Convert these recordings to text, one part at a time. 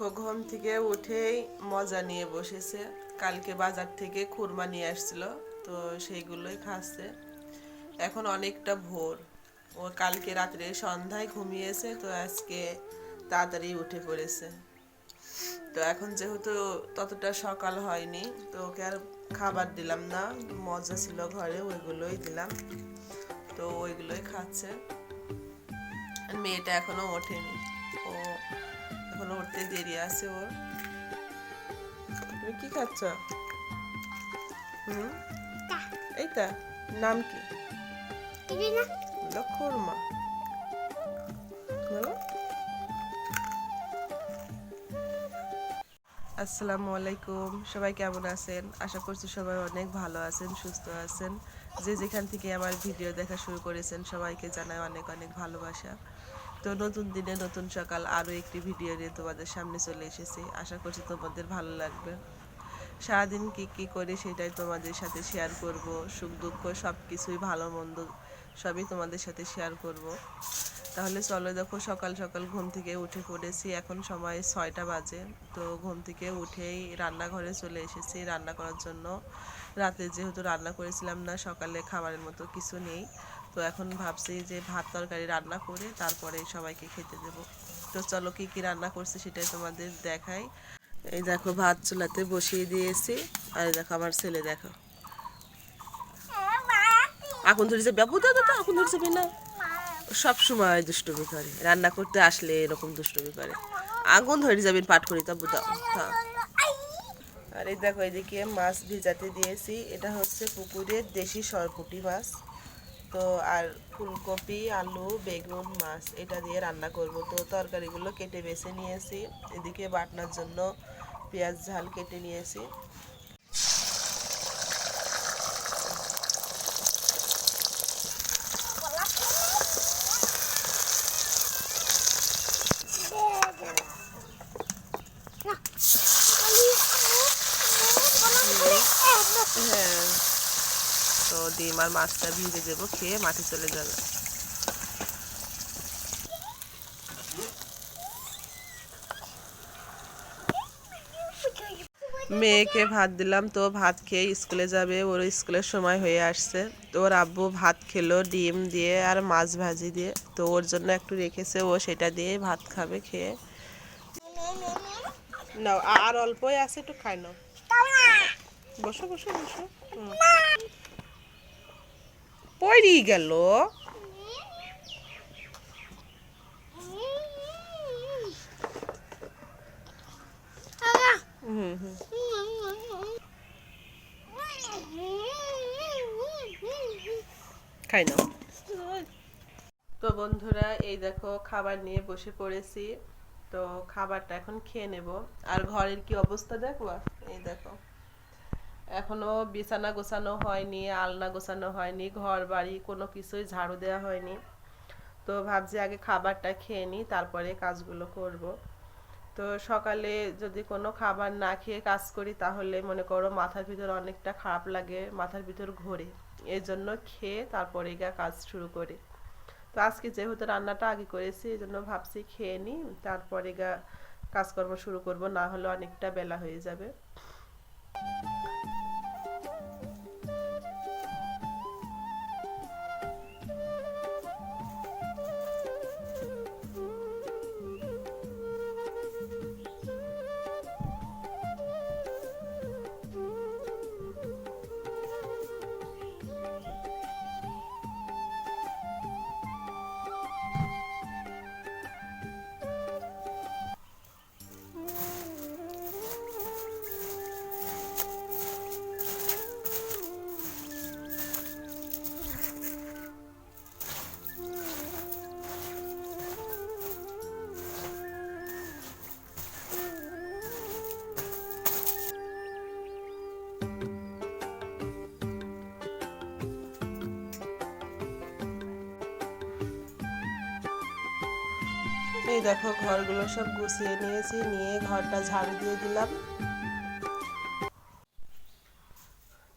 দেখো, ঘুম থেকে উঠেই মজা নিয়ে বসেছে। কালকে বাজার থেকে খুরমা নিয়ে আসছিল, তো সেইগুলোই খাচ্ছে। এখন অনেকটা ভোর। ও কালকে রাত্রে সন্ধ্যায় ঘুমিয়েছে, তো আজকে তাড়াতাড়ি উঠে পড়েছে। তো এখন যেহেতু ততটা সকাল হয়নি, তো ওকে আর খাবার দিলাম না। মজা ছিল ঘরে, ওইগুলোই দিলাম। তো ওইগুলোই খাচ্ছে। মেয়েটা এখনও ওঠেনি। এখনও উঠতে দেরি আছে ওর। তুমি কি খাচ্ছ? হুম? এইটা নাম কি? খুরমা। বলো আসসালামু আলাইকুম সবাই কেমন আছেন? আশা করছি সবাই অনেক ভালো আছেন সুস্থ আছেন। যে যেখান থেকে আমার ভিডিও দেখা শুরু করেছেন সবাইকে জানাই অনেক অনেক ভালোবাসা। তো নতুন দিনে নতুন সকাল আরও একটি ভিডিও নিয়ে তোমাদের সামনে চলে এসেছি। আশা করছি তোমাদের ভালো লাগবে। সারাদিন কি কি করে সেটাই তোমাদের সাথে শেয়ার করব। সুখ দুঃখ সব কিছুই ভালো মন্দ সবই তোমাদের সাথে শেয়ার করব। তাহলে চলো দেখো সকাল সকাল ঘুম থেকে উঠে পড়েছি। এখন সময় ছয়টা বাজে। তো ঘুম থেকে উঠেই রান্নাঘরে চলে এসেছি রান্না করার জন্য। রাতে যেহেতু রান্না করেছিলাম না, সকালে খাবারের মতো কিছু নেই। তো এখন ভাবছি যে ভাত তরকারি রান্না করে তারপরে সবাইকে খেতে দেব। তো চলো কি কি রান্না করছি সেটাই তোমাদের দেখাই। এই দেখো ভাত চুলাতে বসিয়ে দিয়েছি, আর দেখো আমার ছেলে দেখো। আগুন ধরে যাবে বাবু, দাদা তো আগুন ধরে না সব সময় দুষ্টুমি করে, রান্না করতে আসলে এরকম দুষ্টুমি করে। আগুন ধরে যাবেন পাট করি তা হ্যাঁ আর এই দেখো এদিকে মাছ ভিজাতে দিয়েছি, এটা হচ্ছে পুকুরের দেশি সরপুটি মাছ। তো আর ফুলকপি, আলু, বেগুন, মাছ এটা দিয়ে রান্না করব। তো তরকারিগুলো কেটে বেছে নিয়েছি। এদিকে বাটনার জন্য পেঁয়াজ ঝাল কেটে নিয়েছি হ্যাঁ তো ডিম আর মাছটা ভিজে দেবো, খেয়ে মাঠে চলে যাবে। মেয়েকে ভাত দিলাম, তো ভাত খেয়ে স্কুলে যাবে, ওর স্কুলের সময় হয়ে আসছে। তো ওর আব্বু ভাত খেলো, ডিম দিয়ে আর মাছ ভাজি দিয়ে। তো ওর জন্য একটু রেখেছে, ও সেটা দিয়ে ভাত খাবে, খেয়ে। নাও আর অল্পই আছে, একটু খাই নাও। বসো বসো বসো। পড়ি গেল? তো বন্ধুরা, এই দেখো, খাবার নিয়ে বসে পড়েছি। তো খাবারটা এখন খেয়ে নেব। আর ঘরের কি অবস্থা দেখবা এই দেখো। এখনও বিছানা গোছানো হয়নি, আলনা গোছানো হয়নি ঘর বাড়ি কোনো কিছুই ঝাড়ু দেওয়া হয়নি। তো ভাবছি আগে খাবারটা খেয়ে নিই, তারপরে কাজগুলো করব। তো সকালে যদি কোনো খাবার না খেয়ে কাজ করি, তাহলে মনে করো মাথার ভিতর অনেকটা খারাপ লাগে, মাথার ভিতর ঘোরে। এই জন্য খেয়ে তারপরে গা কাজ শুরু করি। তো আজকে যেহেতু রান্নাটা আগে করেছি, এই জন্য ভাবছি খেয়ে নিই, তারপরে গা কাজকর্ম শুরু করব, না হলে অনেকটা বেলা হয়ে যাবে। এই দেখো, ঘরগুলো সব গুছিয়ে নিয়েছি, নিয়ে ঘরটা ঝাড়ু দিয়ে দিলাম।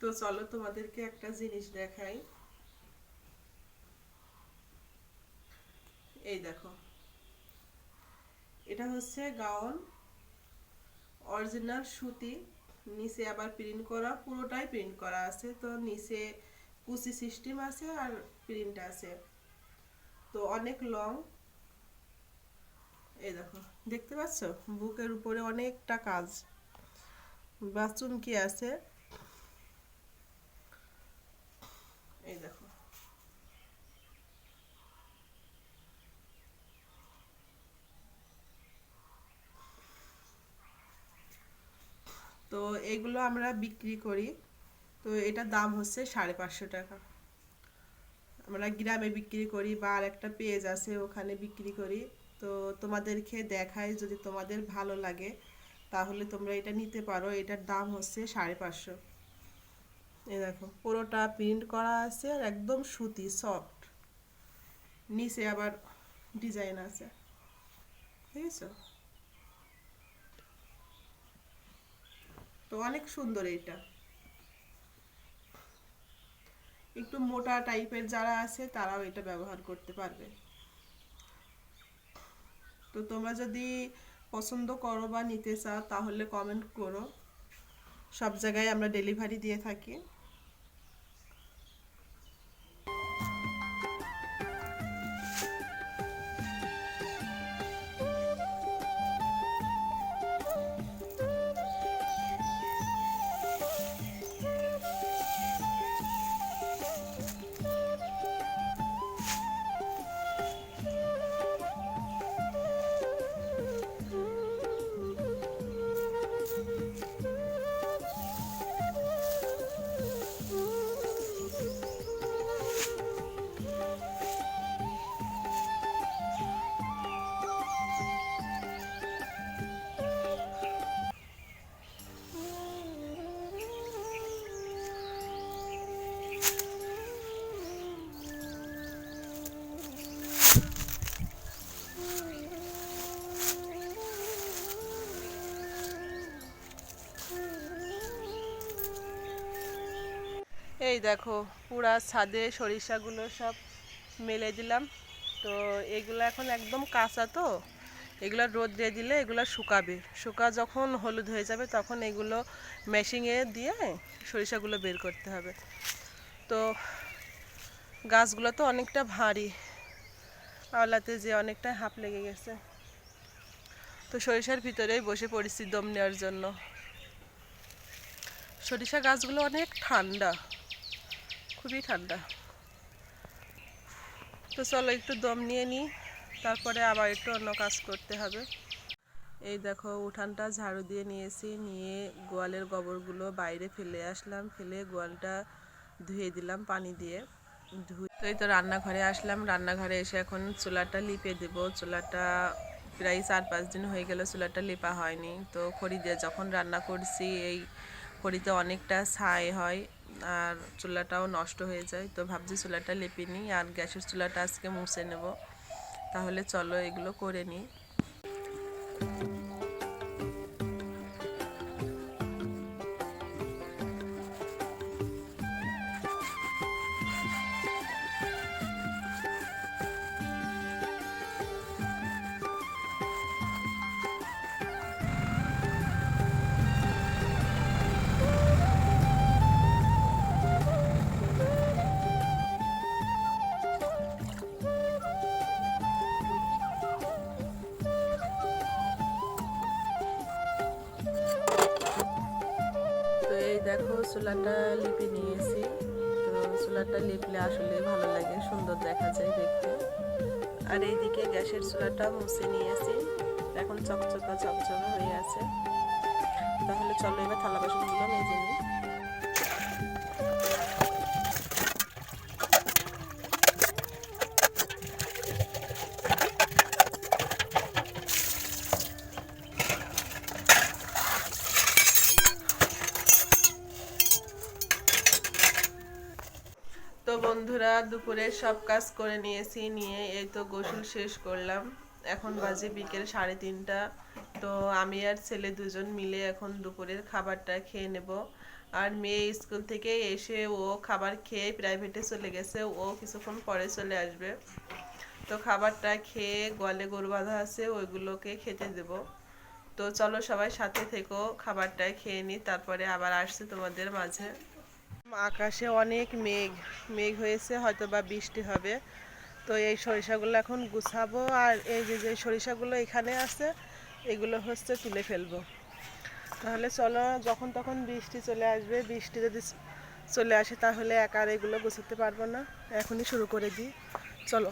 তো চলো তোমাদেরকে একটা জিনিস দেখাই। এই দেখো, এটা হচ্ছে গাউন, অরিজিনাল সুতি, নিচে আবার প্রিন্ট করা, পুরোটাই প্রিন্ট করা আছে। তো নিচে কুচি সিস্টেম আছে আর প্রিন্ট আছে। তো অনেক লং এই দেখো, দেখতে পাচ্ছ? বুকের উপরে অনেকটা কাজ। বা চুমকি আছে? এই দেখো। তো এগুলো আমরা বিক্রি করি। তো এটার দাম হচ্ছে সাড়ে পাঁচশো টাকা। আমরা গ্রামে বিক্রি করি বা আর একটা পেজ আছে, ওখানে বিক্রি করি। তো তোমাদেরকে দেখাই যদি তোমাদের ভালো লাগে, তাহলে তোমরা এটা নিতে পারো। এটার দাম হচ্ছে সাড়ে পাঁচশো। এ দেখো, পুরোটা প্রিন্ট করা আছে আর একদম সুতি সফট নিচে আবার ডিজাইন আছে। ঠিক আছে তো অনেক সুন্দর এটা। একটু মোটা টাইপের যারা আছে, তারাও এটা ব্যবহার করতে পারবে। তো তোমরা যদি পছন্দ করো বা নিতে চাও, তাহলে কমেন্ট করো। সব জায়গায় আমরা ডেলিভারি দিয়ে থাকি। এই দেখো, পুরা ছাদে সরিষাগুলো সব মেলে দিলাম। তো এগুলো এখন একদম কাঁচা তো, এগুলো রোদ দিয়ে দিলে এগুলো শুকাবে। শুকা যখন হলুদ হয়ে যাবে তখন এগুলো মেশিংয়ে দিয়ে সরিষাগুলো বের করতে হবে। তো গাছগুলো তো অনেকটা ভারী, আওলাতে যে অনেকটা হাঁপ লেগে গেছে। তো সরিষার ভিতরেই বসে পড়েছি দম নেওয়ার জন্য। সরিষা গাছগুলো অনেক ঠান্ডা। খুবই ঠান্ডা। তো চলো একটু দম নিয়ে নিই, তারপরে আবার একটু অন্য কাজ করতে হবে। এই দেখো, উঠানটা ঝাড়ু দিয়ে নিয়েছি, নিয়ে গোয়ালের গোবরগুলো বাইরে ফেলে আসলাম, ফেলে গোয়ালটা ধুয়ে দিলাম পানি দিয়ে। ধুয়ে তো এই তো রান্নাঘরে আসলাম, রান্নাঘরে এসে এখন চুলাটা লিপে দেব। চুলাটা প্রায় চার পাঁচ দিন হয়ে গেল, চুলাটা লেপা হয়নি। তো খড়ি দিয়ে যখন রান্না করছি, এই খড়িতে অনেকটা ছাই হয় আর চুলাটাও নষ্ট হয়ে যায়। তো ভাবছি চুলাটা লেপে নিই আর গ্যাসের চুলাটা আজকে মুছে নেব। তাহলে চলো এগুলো করে নিই। চুলাটা লিপে নিয়েছি। তো চুলাটা লিপলে আসলে ভালো লাগে, সুন্দর দেখা যায় দেখতে। আর এইদিকে গ্যাসের চুলাটা মুছে নিয়েছি। এখন চকচকা চকচকা হয়ে আছে। তাহলে চলো এবার থালা বাসনগুলো মেজে নিই তো বন্ধুরা দুপুরে সব কাজ করে নিয়েছি, নিয়ে এই তো গোসল শেষ করলাম। এখন বাজে বিকেল সাড়ে তিনটা। তো আমি আর ছেলে দুজন মিলে এখন দুপুরের খাবারটা খেয়ে নেব। আর মেয়ে স্কুল থেকে এসে ও খাবার খেয়ে প্রাইভেটে চলে গেছে। ও কিছুক্ষণ পরে চলে আসবে। তো খাবারটা খেয়ে গোয়ালে গরু বাঁধা আছে, ওইগুলোকে খেতে দেব। তো চলো সবাই সাথে থেকো, খাবারটা খেয়ে নিই, তারপরে আবার আসছে তোমাদের মাঝে। আকাশে অনেক মেঘ মেঘ হয়েছে হয়তো বা বৃষ্টি হবে। তো এই সরিষাগুলো এখন গুছাবো আর এই যে যে সরিষাগুলো এখানে আছে, এগুলো হচ্ছে তুলে ফেলব। তাহলে চলো, যখন তখন বৃষ্টি চলে আসবে, বৃষ্টি যদি চলে আসে তাহলে একা আর এগুলো গুছাতে পারব না। এখনই শুরু করে দিই। চলো।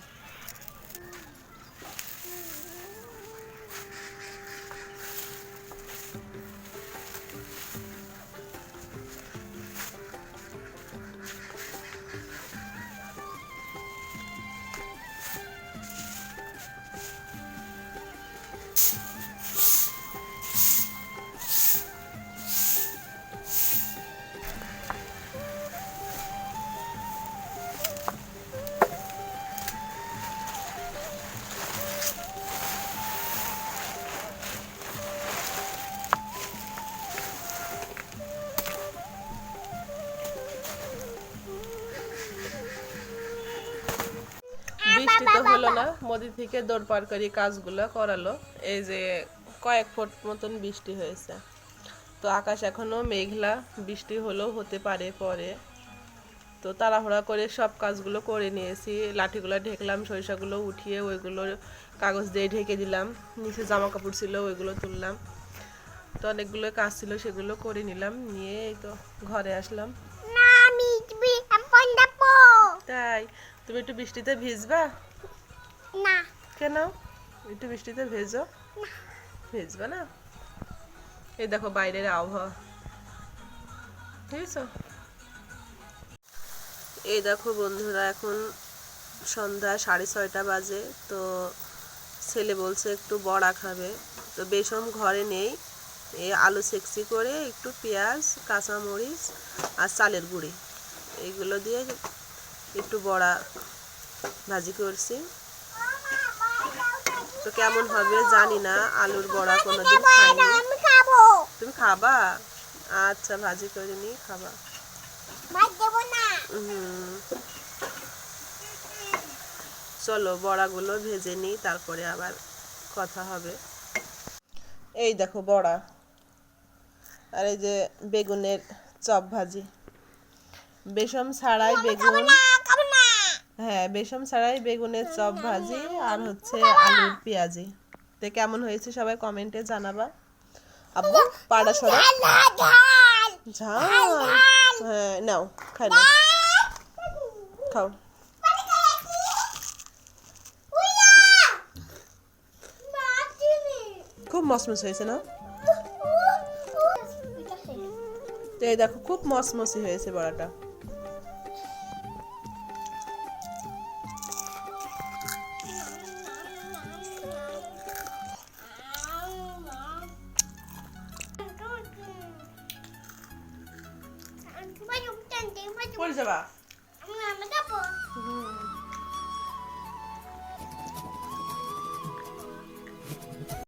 মোদি থেকে পার কাজগুলো করালো। এই যে কয়েক ফুট মতন বৃষ্টি হয়েছে। তো আকাশ এখনও মেঘলা বৃষ্টি হলেও হতে পারে পরে। তো তাড়াহুড়া করে সব কাজগুলো করে নিয়েছি। লাঠিগুলো ঢেকলাম সরিষাগুলো উঠিয়ে ওইগুলো কাগজ দিয়ে ঢেকে দিলাম। নিচে জামা কাপড় ছিল ওইগুলো তুললাম। তো অনেকগুলো কাজ ছিল সেগুলো করে নিলাম। নিয়ে এই তো ঘরে আসলাম. তাই। তুমি একটু বৃষ্টিতে ভিজবা? না। কেন? একটু বৃষ্টিতে ভেজো। ভেজবা না? এই দেখো বাইরের আবহাওয়া। বুঝেছ? এই দেখো বন্ধুরা এখন সন্ধ্যা সাড়ে ছয়টা বাজে তো ছেলে বলছে একটু বড়া খাবে। তো বেসম ঘরে নেই এই আলু সেকসি করে একটু পেঁয়াজ কাঁচামরিচ আর চালের গুঁড়ি। এইগুলো দিয়ে একটু বড়া ভাজি করছি। তো কেমন হবে জানি না আলুর বড়া কোনোদিন খাইনি। তুমি খাবা? আচ্ছা ভাজি করে নি। খাবা। চলো বড়াগুলো ভেজে নিই তারপরে আবার কথা হবে। এই দেখো বড়া। আর এই যে বেগুনের চপ ভাজি। বেসম ছাড়াই বেগুন হ্যাঁ বেসম ছাড়াই বেগুনের চপ ভাজি আর হচ্ছে আলুর পেঁয়াজি। তো কেমন হয়েছে সবাই কমেন্টে জানাবা। আব্বু, পাড়া সরা ঝাল। হ্যাঁ নাও, খাই নাও। খাও। খুব মসমস হয়েছে, না? তো দেখো, খুব মসমসি হয়েছে বড়াটা।